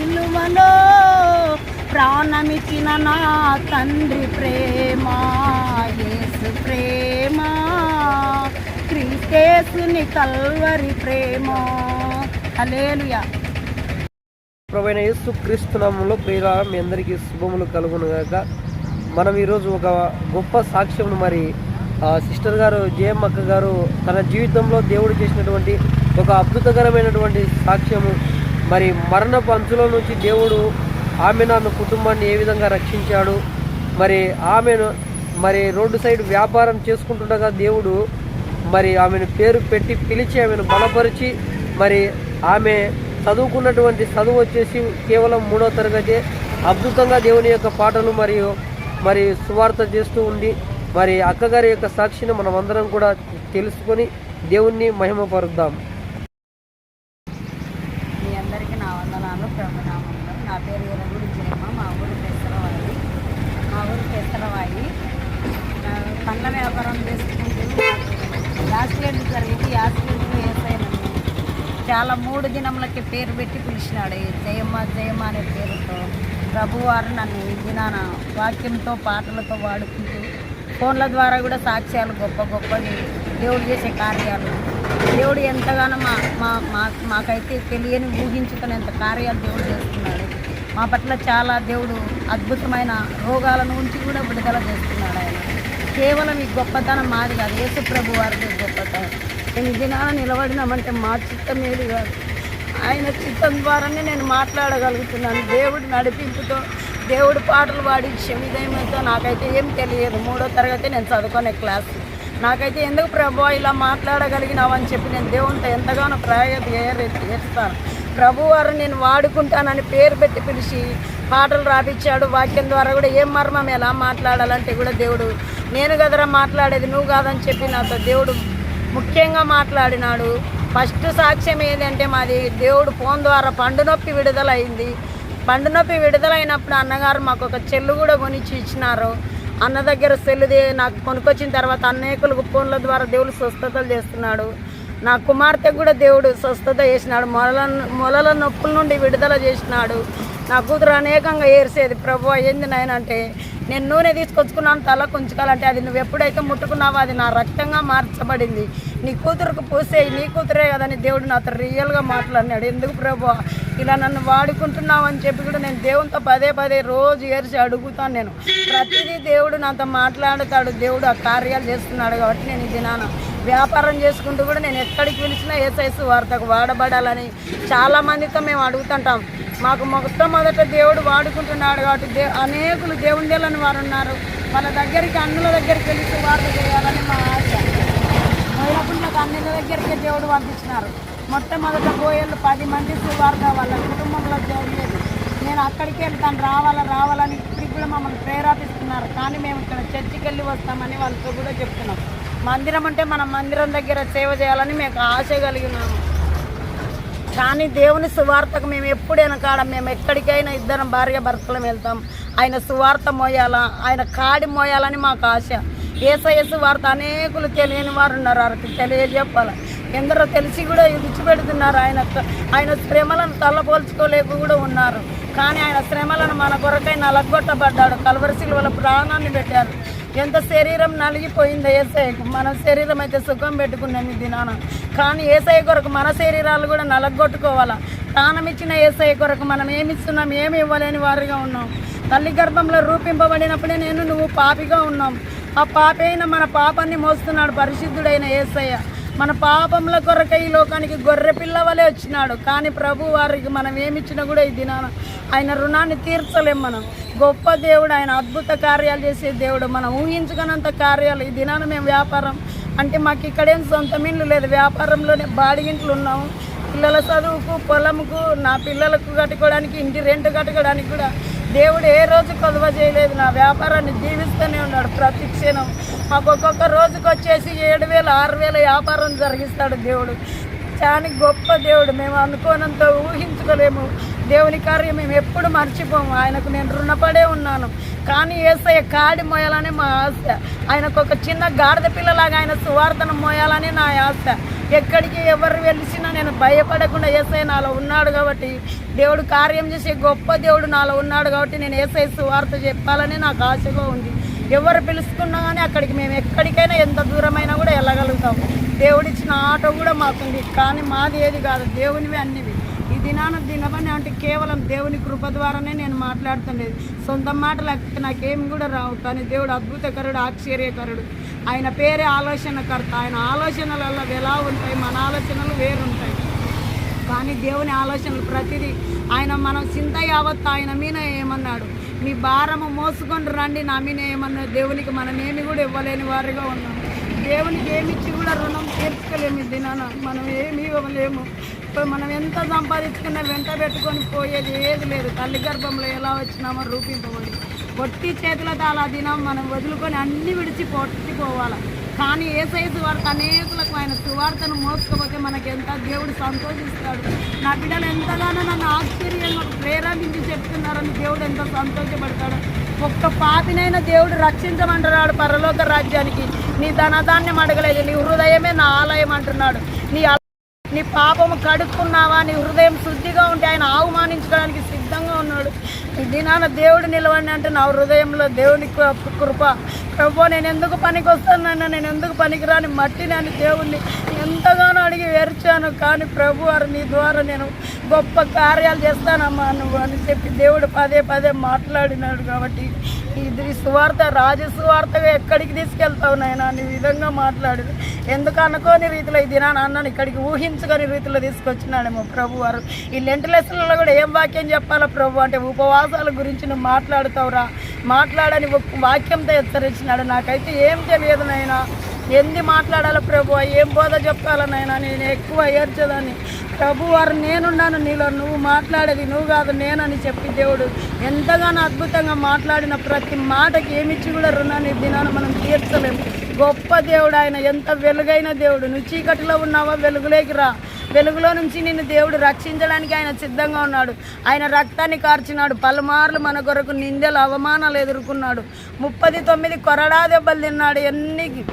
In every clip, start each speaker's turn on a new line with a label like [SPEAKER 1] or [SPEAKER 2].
[SPEAKER 1] సిలువలో ప్రాణమిచ్చిన నా తండ్రి ప్రేమ యేసు ప్రేమ క్రీస్తేసుని కల్వరి ప్రేమ. హల్లెలూయా.
[SPEAKER 2] ప్రవైన యేసు క్రీస్తు నామంలో ప్రియుల మీ అందరికీ శుభములు కలుగునుగాక. మనం ఈరోజు ఒక గొప్ప సాక్ష్యం మరి సిస్టర్ గారు జయమ్మక్క గారు తన జీవితంలో దేవుడు చేసినటువంటి ఒక అద్భుతకరమైనటువంటి సాక్ష్యము మరి మరణపు అంచుల నుంచి దేవుడు ఆమెను ఆమె కుటుంబాన్ని ఏ విధంగా రక్షించాడు? మరి ఆమెను మరి రోడ్డు సైడ్ వ్యాపారం చేసుకుంటుండగా దేవుడు మరి ఆమెను పేరు పెట్టి పిలిచి ఆమెను బలపరిచి మరి ఆమె చదువుకున్నటువంటి చదువు వచ్చేసి కేవలం మూడో తరగతి అద్భుతంగా దేవుని యొక్క పాటలు మరియు మరి సువార్త చేస్తూ ఉండి మరి అక్కగారి యొక్క సాక్షిని మనం అందరం కూడా తెలుసుకొని దేవుణ్ణి మహిమపరుద్దాం
[SPEAKER 1] మీ అందరికీ నా వందనాలు ప్రభునామంలో నా పేరు ఎరగుడి జయమ్మ మా ఊరు పెసరవాయి మా ఊరు పెసరవాయి ఆ, పండ్ల వ్యాపారం చేసుకుంటూ యాక్సిడెంట్ జరిగింది యాక్సిడెంట్ వేసాను చాలా మూడు దినములకి పేరు పెట్టి పిలిచినాడు ఈ జయమ్మ జయమ్మ అనే పేరుతో. ప్రభువారు నన్ను ఈ దినాన వాక్యంతో పాటలతో వాడుకుంటూ ఫోన్ల ద్వారా కూడా సాక్ష్యాలు గొప్ప గొప్పది దేవుడు చేసే కార్యాలు. దేవుడు ఎంతగానో మా మా మాకైతే తెలియని ఊహించుకునేంత కార్యాలు దేవుడు చేస్తున్నాడు. మా పట్ల చాలా దేవుడు అద్భుతమైన రోగాల నుంచి కూడా విడుదల చేస్తున్నాడు కేవలం ఈ గొప్పతనం మాది కాదు. యేసుప్రభు ప్రభు గొప్పతనం. నేను ఈ దినాన నిలబడినామంటే మా చిత్తం ఏది కాదు. ఆయన చిత్తం ద్వారానే నేను మాట్లాడగలుగుతున్నాను. దేవుడి నడిపింపుతో దేవుడు పాటలు పాడి క్షమిదయమంతో నాకైతే ఏం తెలియదు. మూడో తరగతి నేను చదువుకునే క్లాస్. నాకైతే ఎందుకు ప్రభు ఇలా మాట్లాడగలిగినావని చెప్పి నేను దేవునితో ఎంతగానో ప్రయత్న చేస్తాను. ప్రభువారు నేను వాడుకుంటానని పేరు పెట్టి పిలిచి పాటలు రాపించాడు వాక్యం ద్వారా కూడా ఏం మర్మం ఎలా మాట్లాడాలంటే కూడా దేవుడు నేను కదరా మాట్లాడేది నువ్వు కాదని చెప్పి నాతో దేవుడు ముఖ్యంగా మాట్లాడినాడు. ఫస్ట్ సాక్ష్యం ఏదంటే మాది దేవుడు ఫోన్ ద్వారా పండు నొప్పి విడుదలైంది. పండు నొప్పి విడుదలైనప్పుడు అన్నగారు మాకు ఒక చెల్లు కూడా కొనిచ్చి ఇచ్చినారు. అన్న దగ్గర సెల్లుది నాకు కొనుక్కొచ్చిన తర్వాత అనేకులకు ఫోన్ల ద్వారా దేవుడు స్వస్థతలు చేస్తున్నాడు. నా కుమార్తె కూడా దేవుడు స్వస్థత చేసినాడు. మొలల మొలల నొప్పుల నుండి విడుదల చేసినాడు. నా కూతురు అనేకంగా ఏర్చేది ప్రభు ఏంది నాయనంటే నేను నూనె తీసుకొచ్చుకున్నాను తల కుంచుకోవాలంటే అది నువ్వు ఎప్పుడైతే ముట్టుకున్నావో అది నా రక్తంగా మార్చబడింది. నీ కూతురుకు పూసే నీ కూతురే కదని దేవుడు నాతో రియల్గా మాట్లాడినాడు. ఎందుకు ప్రభు ఇలా నన్ను వాడుకుంటున్నావు అని చెప్పి కూడా నేను దేవునితో పదే పదే రోజు ఏర్చి అడుగుతాను నేను. ప్రతిదీ దేవుడు నాతో మాట్లాడుతాడు. దేవుడు ఆ కార్యాలు చేస్తున్నాడు కాబట్టి నేను ఇది నాన్న వ్యాపారం చేసుకుంటూ కూడా నేను ఎక్కడికి పిలిచినా ఏసైస్ వార్తకు వాడబడాలని చాలామందితో మేము అడుగుతుంటాం. మాకు మొట్టమొదట దేవుడు వాడుకుంటున్నాడు కాబట్టి దే అనేకులు దేవుని దేలని వారు ఉన్నారు వాళ్ళ దగ్గరికి అన్నుల దగ్గరికి వెళ్ళి వార్త చేయాలని మా ఆశ. పోయినప్పుడు నాకు అన్నిల దగ్గరికి దేవుడు పంపించినారు. మొట్టమొదట పోయేళ్ళు పది మంది సువార్త వాళ్ళ కుటుంబంలో జరిగేది నేను అక్కడికి వెళ్తాను రావాలా రావాలని ఇప్పటికి కూడా మమ్మల్ని ప్రేరేపిస్తున్నారు. కానీ మేము ఇక్కడ చర్చికి వెళ్ళి వస్తామని వాళ్ళతో కూడా చెప్తున్నాం. మందిరం అంటే మన మందిరం దగ్గర సేవ చేయాలని మేము ఆశ కలిగినాము. కానీ దేవుని సువార్తకు మేము ఎప్పుడైనా కాడ మేము ఎక్కడికైనా ఇద్దరం భార్య భర్తలం వెళ్తాం. ఆయన సువార్త మోయాలా ఆయన కాడి మోయాలని మాకు ఆశ. ఏసయ్య సువార్త అనేకులు తెలియని వారు ఉన్నారు. వారికి తెలియజెప్పాలి. ఎందరో తెలిసి కూడా విడిచిపెడుతున్నారు. ఆయన ఆయన శ్రమలను తలపోల్చుకోలేక కూడా ఉన్నారు. కానీ ఆయన శ్రమలను మన కొరకై నలగొట్టబడ్డాడు. కలవరి వాళ్ళ ప్రాణాన్ని పెట్టారు. ఎంత శరీరం నలిగిపోయిందో ఏసఐకు మన శరీరం అయితే సుఖం పెట్టుకున్నాం ఈ దినాన. కానీ ఏసఐ కొరకు మన శరీరాలు కూడా నలగొట్టుకోవాలా? ప్రాణం ఇచ్చిన ఏసఐ కొరకు మనం ఏమి ఇస్తున్నాం ఏమి ఇవ్వలేని వారిగా ఉన్నాం. తల్లి గర్భంలో రూపింపబడినప్పుడే నేను నువ్వు పాపిగా ఉన్నాం. ఆ పాపైన అయిన మన పాపాన్ని మోస్తున్నాడు పరిశుద్ధుడైన ఏసయ్య. మన పాపముల కొరక ఈ లోకానికి గొర్రె పిల్లవలే వచ్చినాడు. కానీ ప్రభు వారికి మనం ఏమిచ్చినా కూడా ఈ దినాన ఆయన రుణాన్ని తీర్చలేం మనం. గొప్ప దేవుడు ఆయన అద్భుత కార్యాలు చేసే దేవుడు. మనం ఊహించుకున్నంత కార్యాలు ఈ దినాన మేము వ్యాపారం. అంటే మాకు ఇక్కడేం సొంత ఇండ్లు లేదు. వ్యాపారంలోనే బాడిగింట్లు ఉన్నాము. పిల్లల చదువుకు పొలంకు నా పిల్లలకు కట్టుకోవడానికి ఇంటి రెంట్ కట్టుకోవడానికి కూడా దేవుడు ఏ రోజు కొలువ చేయలేదు. నా వ్యాపారాన్ని జీవిస్తూనే ఉన్నాడు ప్రతి క్షణం. మాకు ఒక్కొక్క రోజుకి వచ్చేసి ఏడు వేల ఆరు వేల వ్యాపారం జరిగిస్తాడు దేవుడు. చాలా గొప్ప దేవుడు. మేము అనుకోనంత ఊహించుకోలేము. దేవుని కార్యం మేము ఎప్పుడు మర్చిపోము. ఆయనకు నేను రుణపడే ఉన్నాను. కానీ ఏసయ్య కాడి మోయాలని మా ఆశ. ఆయనకు ఒక చిన్న గాడిద పిల్లలాగా ఆయన సువార్తను మోయాలని నా ఆశ. ఎక్కడికి ఎవరు వెలిసినా నేను భయపడకుండా ఏసై నాలో ఉన్నాడు కాబట్టి దేవుడు కార్యం చేసే గొప్ప దేవుడు నాలో ఉన్నాడు కాబట్టి నేను ఏసై సువార్త చెప్పాలని నాకు ఆశగా ఉంది. ఎవరు పిలుచుకున్నా కానీ అక్కడికి మేము ఎక్కడికైనా ఎంత దూరమైనా కూడా వెళ్ళగలుగుతాం. దేవుడిచ్చిన ఆటో కూడా మాకుంది. కానీ మాది ఏది కాదు దేవునివి అన్నివి. ఈ దినాన దినవని అంటే కేవలం దేవుని కృప ద్వారానే నేను మాట్లాడుతుండేది. సొంత మాటలు అయితే నాకేం కూడా రావు కానీ దేవుడు అద్భుతకరుడు ఆశ్చర్యకరుడు. ఆయన పేరే ఆలోచనకర్త. ఆయన ఆలోచనలలో ఎలా ఉంటాయి? మన ఆలోచనలు వేరుంటాయి. కానీ దేవుని ఆలోచనలు ప్రతిదీ ఆయన మనం చింత యావత్ ఆయన మీద ఏమన్నాడు? మీ భారము మోసుకొని రండి నా మీద ఏమన్నాడు? దేవునికి మనం ఏమి కూడా ఇవ్వలేని వారిగా ఉన్నాం. దేవునికి ఏమిచ్చి కూడా రుణం తీర్చుకోలేము ఈ దినాన. మనం ఏమి ఇవ్వలేము. మనం ఎంత సంపాదించుకున్నా వెంట పెట్టుకొని పోయేది ఏది లేదు. తల్లి గర్భంలో ఎలా వచ్చినామో రూపింపబడి పొట్టి చేతులతో అలా దినం మనం వదులుకొని అన్ని విడిచి పొట్టిపోవాలి కానీ ఏ సైజు వార్త అనేకులకు ఆయన సువార్తను మోసుకోపోతే మనకి ఎంత దేవుడు సంతోషిస్తాడు. నా బిడ్డలు ఎంతగానో నన్ను ఆశ్చర్యంగా ప్రేరేపించి చెప్తున్నారని దేవుడు ఎంత సంతోషపడతాడు. ఒక్క పాపినైనా దేవుడు రక్షించమంటున్నాడు పరలోక రాజ్యానికి. నీ ధనధాన్యం అడగలేదు నీ హృదయమే నా ఆలయం అంటున్నాడు. నీ నీ పాపము కడుక్కున్నావా? నీ హృదయం శుద్ధిగా ఉంటే ఆయన అవమానించడానికి సిద్ధంగా ఉన్నాడు. ఈ దినాన దేవుడు నిలవండి అంటే నా హృదయంలో దేవుని కృప. ప్రభు నేను ఎందుకు పనికి వస్తానన్నా నేను ఎందుకు పనికిరాని మట్టి నేను దేవుణ్ణి? ఎంతగానో అడిగి ఏర్చాను కానీ ప్రభు వారు నీ ద్వారా నేను గొప్ప కార్యాలు చేస్తానమ్మా నువ్వు అని చెప్పి దేవుడు పదే పదే మాట్లాడినాడు కాబట్టి ఇది సువార్త రాజు సువార్తగా ఎక్కడికి తీసుకెళ్తావు నాయన? నీ విధంగా మాట్లాడు ఎందుకు అనుకోని రీతిలో ఇది నా అన్నాను ఇక్కడికి ఊహించుకొని రీతిలో తీసుకొచ్చినాడేమో ప్రభు వారు ఈ లెంటలెస్లలో కూడా ఏం వాక్యం చెప్పాలో ప్రభు? అంటే ఉపవాసాల గురించి నువ్వు మాట్లాడుతావురా. మాట్లాడని వాక్యంతో హెచ్చరించినాడు. నాకైతే ఏం తెలియదు నాయన. ఎంది మాట్లాడాలో ప్రభు? ఏం బోధ చెప్పాలనైనా నేను ఎక్కువ ఏర్చదని ప్రభు వారు నేనున్నాను నీలో నువ్వు మాట్లాడేది నువ్వు కాదు నేనని చెప్పి దేవుడు ఎంతగానో అద్భుతంగా మాట్లాడిన ప్రతి మాటకి ఏమిచ్చి కూడా రుణాన్ని ఈ మనం తీర్చలేము గొప్ప దేవుడు ఆయన ఎంత వెలుగైన దేవుడు. నువ్వు చీకటిలో ఉన్నావా? వెలుగులోకి రా. వెలుగులో నుంచి నిన్ను దేవుడు రక్షించడానికి ఆయన సిద్ధంగా ఉన్నాడు. ఆయన రక్తాన్ని కార్చినాడు. పలుమార్లు మన కొరకు నిందలు అవమానాలు ఎదుర్కొన్నాడు. ముప్పది తొమ్మిది కొరడా దెబ్బలు తిన్నాడు. ఎన్ని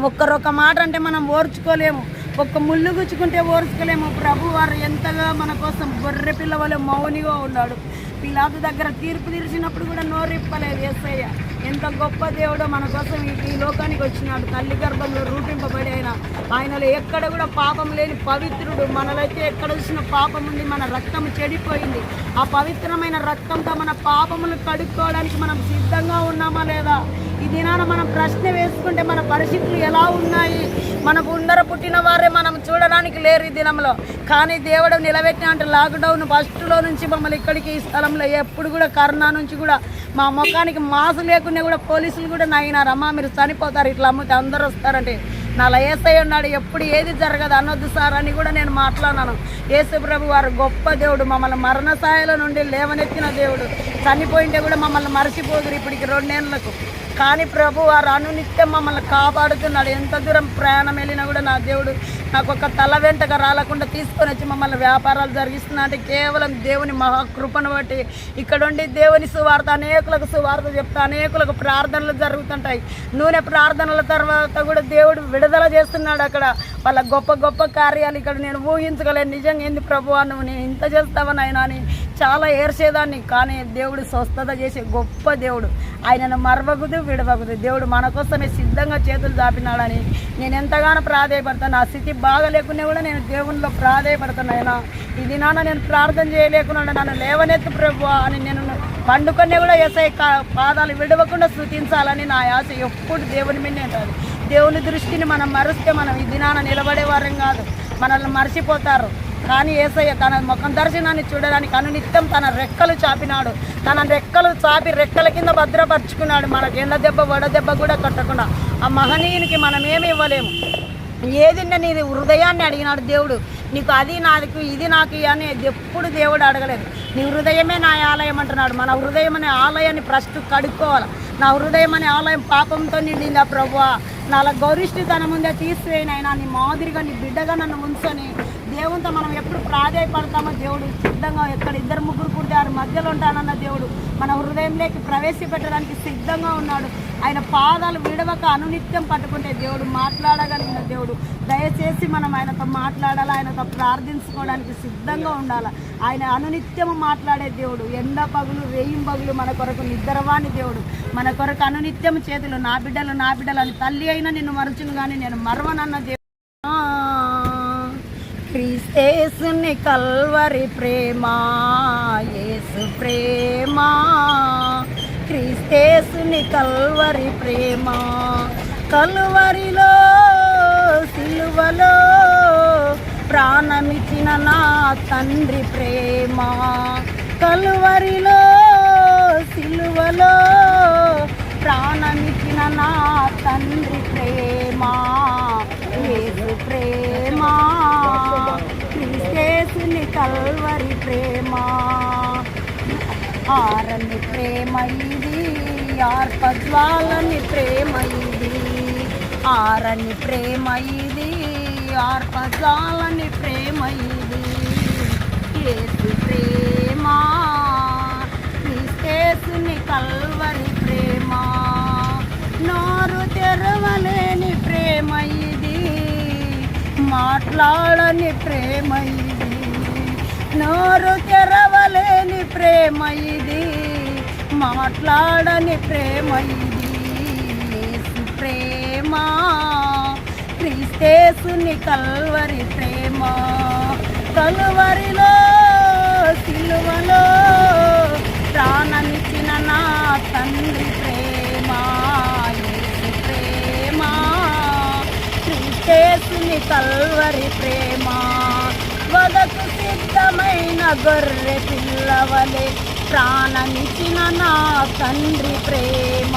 [SPEAKER 1] ఒక్కరొక మాట అంటే మనం ఓర్చుకోలేము. ఒక్క ముళ్ళు గుచ్చుకుంటే ఓర్చుకోలేము. ప్రభు వారు ఎంతగా మన కోసం గొర్రె పిల్ల మౌనిగా ఉన్నాడు. పిలాదు దగ్గర తీర్పు తీర్చినప్పుడు కూడా నోరిప్పలేదు ఎస్ఐ ఎంత గొప్ప దేవుడో మన కోసం ఈ- ఈ లోకానికి వచ్చినాడు. తల్లి గర్భంలో రూపింపబడి ఆయన ఆయనలో ఎక్కడ కూడా పాపం లేని పవిత్రుడు. మనలైతే ఎక్కడ చూసిన పాపం ఉంది. మన రక్తం చెడిపోయింది. ఆ పవిత్రమైన రక్తంతో మన పాపములు కడుక్కోవడానికి మనం సిద్ధంగా ఉన్నామా లేదా? ఈ దినాన మనం ప్రశ్న వేసుకుంటే మన పరిస్థితులు ఎలా ఉన్నాయి? మనకు ముందర పుట్టిన వారే మనం చూడడానికి లేరు ఈ దినంలో. కానీ దేవుడు నిలబెట్టిన అంటే లాక్డౌన్ ఫస్ట్లో నుంచి మమ్మల్ని ఇక్కడికి ఈ స్థలంలో ఎప్పుడు కూడా కరోనా నుంచి కూడా మా ముఖానికి మాసు లేకుండా కూడా పోలీసులు కూడా నాయనారు మీరు చనిపోతారు ఇట్లా అమ్మితే అందరూ వస్తారంటే. నాలా ఏసై ఉన్నాడు ఎప్పుడు ఏది జరగదు అనొద్దు సార్ అని కూడా నేను మాట్లాడినాను యేసుప్రభు వారు గొప్ప దేవుడు మమ్మల్ని మరణ స్థాయిల నుండి లేవనెత్తిన దేవుడు. చనిపోయింటే కూడా మమ్మల్ని మర్చిపోదురు ఇప్పటికి రెండేళ్ళకు. కానీ ప్రభు వారు అనునిత్యం మమ్మల్ని కాపాడుతున్నాడు. ఎంత దూరం ప్రయాణం వెళ్ళినా కూడా నా దేవుడు నాకు ఒక తల వెంటగా రాలకుండా తీసుకొని వచ్చి మమ్మల్ని వ్యాపారాలు జరిగిస్తున్నా. అంటే కేవలం దేవుని మహాకృపను బట్టి ఇక్కడ ఉండి దేవుని సువార్త అనేకులకు సువార్త చెప్తా అనేకులకు ప్రార్థనలు జరుగుతుంటాయి. నూనె ప్రార్థనల తర్వాత కూడా దేవుడు విడుదల చేస్తున్నాడు అక్కడ. వాళ్ళ గొప్ప గొప్ప కార్యాలు ఇక్కడ నేను ఊహించగలేను. నిజంగా ఏంది ప్రభు నువ్వు నేను ఇంత చేస్తావని ఆయన అని చాలా ఏర్చేదాన్ని కానీ దేవుడు స్వస్థత చేసే గొప్ప దేవుడు. ఆయనను మరవకుదు విడవకుదు దేవుడు మన కోసమే సిద్ధంగా చేతులు చాపినాడని నేను ఎంతగానో ప్రాధాయపడతాను. ఆ స్థితి బాగా లేకున్నా కూడా నేను దేవునిలో ప్రాధాయపడతాను ఆయన ఇది నాన్న నేను ప్రార్థన చేయలేకున్నా నన్ను లేవనెత్తు ప్రభు అని నేను పండుకొని కూడా ఎస్ఐ పాదాలు విడవకుండా స్థుతించాలని నా ఆశ ఎప్పుడు దేవుని మీద ఉంటుంది. దేవుని దృష్టిని మనం మరుస్తే మనం ఈ దినాన నిలబడేవారం కాదు. మనల్ని మర్చిపోతారు. కానీ ఏసయ్య తన ముఖం దర్శనాన్ని చూడడానికి అనునిత్యం తన రెక్కలు చాపినాడు. తన రెక్కలు చాపి రెక్కల కింద భద్రపరుచుకున్నాడు. మనకు ఎండ దెబ్బ వడ దెబ్బ కూడా కట్టకుండా ఆ మహనీయునికి మనం ఏమి ఇవ్వలేము. ఏది నీది హృదయాన్ని అడిగినాడు దేవుడు? నీకు అది నాకు ఇది నాకు అని ఎప్పుడు దేవుడు అడగలేదు. నీ హృదయమే నా ఆలయం అంటున్నాడు. మన హృదయం అనే ఆలయాన్ని ఫస్ట్ కడుక్కోవాలి. నా హృదయం అనే ఆలయం పాపంతో నిండిందా ప్రభు నాలా గౌరిష్టి తన ముందే తీసివేయనైనా నీ మాదిరిగా నీ బిడ్డగా నన్ను ఉంచని దేవునితో మనం ఎప్పుడు ప్రాధాయపడతామో దేవుడు సిద్ధంగా ఎక్కడ ఇద్దరు ముగ్గురు కూడితే ఆరు మధ్యలో ఉంటానన్న దేవుడు మన హృదయంలోకి ప్రవేశపెట్టడానికి సిద్ధంగా ఉన్నాడు. ఆయన పాదాలు విడవక అనునిత్యం పట్టుకుంటే దేవుడు మాట్లాడగలిగిన దేవుడు. దయచేసి మనం ఆయనతో మాట్లాడాలి? ఆయనతో ప్రార్థించుకోవడానికి సిద్ధంగా ఉండాలి? ఆయన అనునిత్యం మాట్లాడే దేవుడు. ఎండ పగులు రేయిం పగులు మన కొరకు నిద్రవాణి దేవుడు. మన కొరకు అనునిత్యం చేతులు నా బిడ్డలు నా బిడ్డలు అని తల్లి అయినా నిన్ను మరచును కానీ నేను మరవనన్న దేవుడు. క్రీస్తేసుని కల్వరి ప్రేమ యేసు ప్రేమా. క్రీస్తేసుని కల్వరి ప్రేమ. కల్వరిలో సిలువలో ప్రాణమిచ్చిన నా తండ్రి ప్రేమ. కలువరిలో సిలువలో ప్రాణమిచ్చిన నా తండ్రి ప్రేమ. యేసు ప్రేమ. క్రీస్తేసుని కల్వరి ప్రేమ. ఆరని ప్రేమ ఇది ఆర్పజ్వాలని ప్రేమ ఇది ఆరని ప్రేమ ఇది ఆర్పజ్వాలని ప్రేమ ఇది ప్రేమా ప్రేమ క్రీస్తేసుని కల్వరి ప్రేమ. నోరు తెరవలేని ప్రేమ ఇది మాట్లాడని ప్రేమ ఇది నోరు తెరవలేని ప్రేమ ఇది. మాట్లాడని ప్రేమ ఇది. ప్రేమ. క్రీస్తేసుని కల్వరి ప్రేమ. కలువరిలో సిలువలో ప్రాణమిచ్చిన నా తండ్రి ప్రేమ. ప్రేమ. క్రీస్తేసుని కల్వరి ప్రేమ. వదకు సిద్ధమైన గొర్రె పిల్లవలే. ప్రాణమిచ్చిన నా తండ్రి ప్రేమ.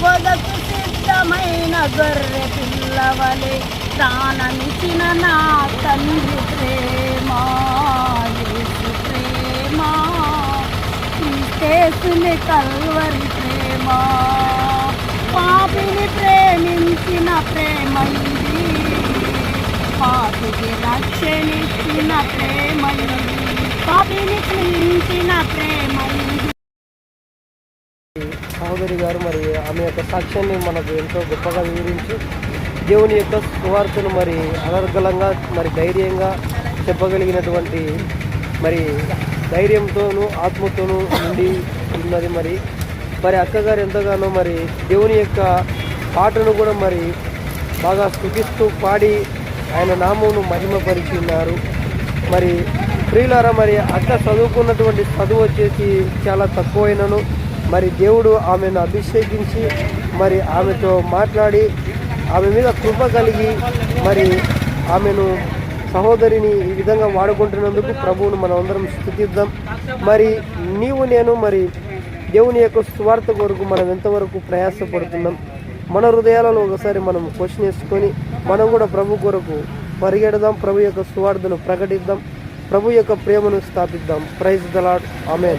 [SPEAKER 1] వదతు సిద్ధమైన గొర్రె పిల్లవలే. ప్రాణమిచ్చిన నా తండ్రి ప్రేమ. ప్రేమ. క్రీస్తేసుని కల్వరి ప్రేమ. పాపిని ప్రేమించిన ప్రేమ ఇది. పాపికి రక్షణించిన ప్రేమ పాపిని ప్రేమించిన ప్రేమ
[SPEAKER 2] సహోదరి గారు మరి ఆమె యొక్క సాక్ష్యాన్ని మనకు ఎంతో గొప్పగా వివరించి దేవుని యొక్క సువార్తను మరి అనర్గలంగా మరి ధైర్యంగా చెప్పగలిగినటువంటి మరి ధైర్యంతోనూ ఆత్మతోనూ ఉండి ఉన్నది మరి. మరి అక్కగారు ఎంతగానో మరి దేవుని యొక్క పాటను కూడా మరి బాగా స్థుతిస్తూ పాడి ఆయన నామమును మహిమపరిచి ఉన్నారు మరి ప్రియులారా మరి అక్క చదువుకున్నటువంటి చదువు వచ్చేసి చాలా తక్కువైనను. మరి దేవుడు ఆమెను అభిషేకించి మరి ఆమెతో మాట్లాడి ఆమె మీద కృప కలిగి మరి ఆమెను సహోదరిని ఈ విధంగా వాడుకుంటున్నందుకు ప్రభువును మనం అందరం స్థుతిద్దాం. మరి నీవు నేను మరి దేవుని యొక్క స్వార్థ కొరకు మనం ఎంతవరకు ప్రయాసపడుతున్నాం? మన హృదయాలలో ఒకసారి మనం క్వశ్చన్ వేసుకొని మనం కూడా ప్రభు కొరకు పరిగెడదాం ప్రభు యొక్క సువార్తను ప్రకటిద్దాం ప్రభు యొక్క ప్రేమను స్థాపిద్దాం. ప్రైజ్ దలాడ్ ఆమె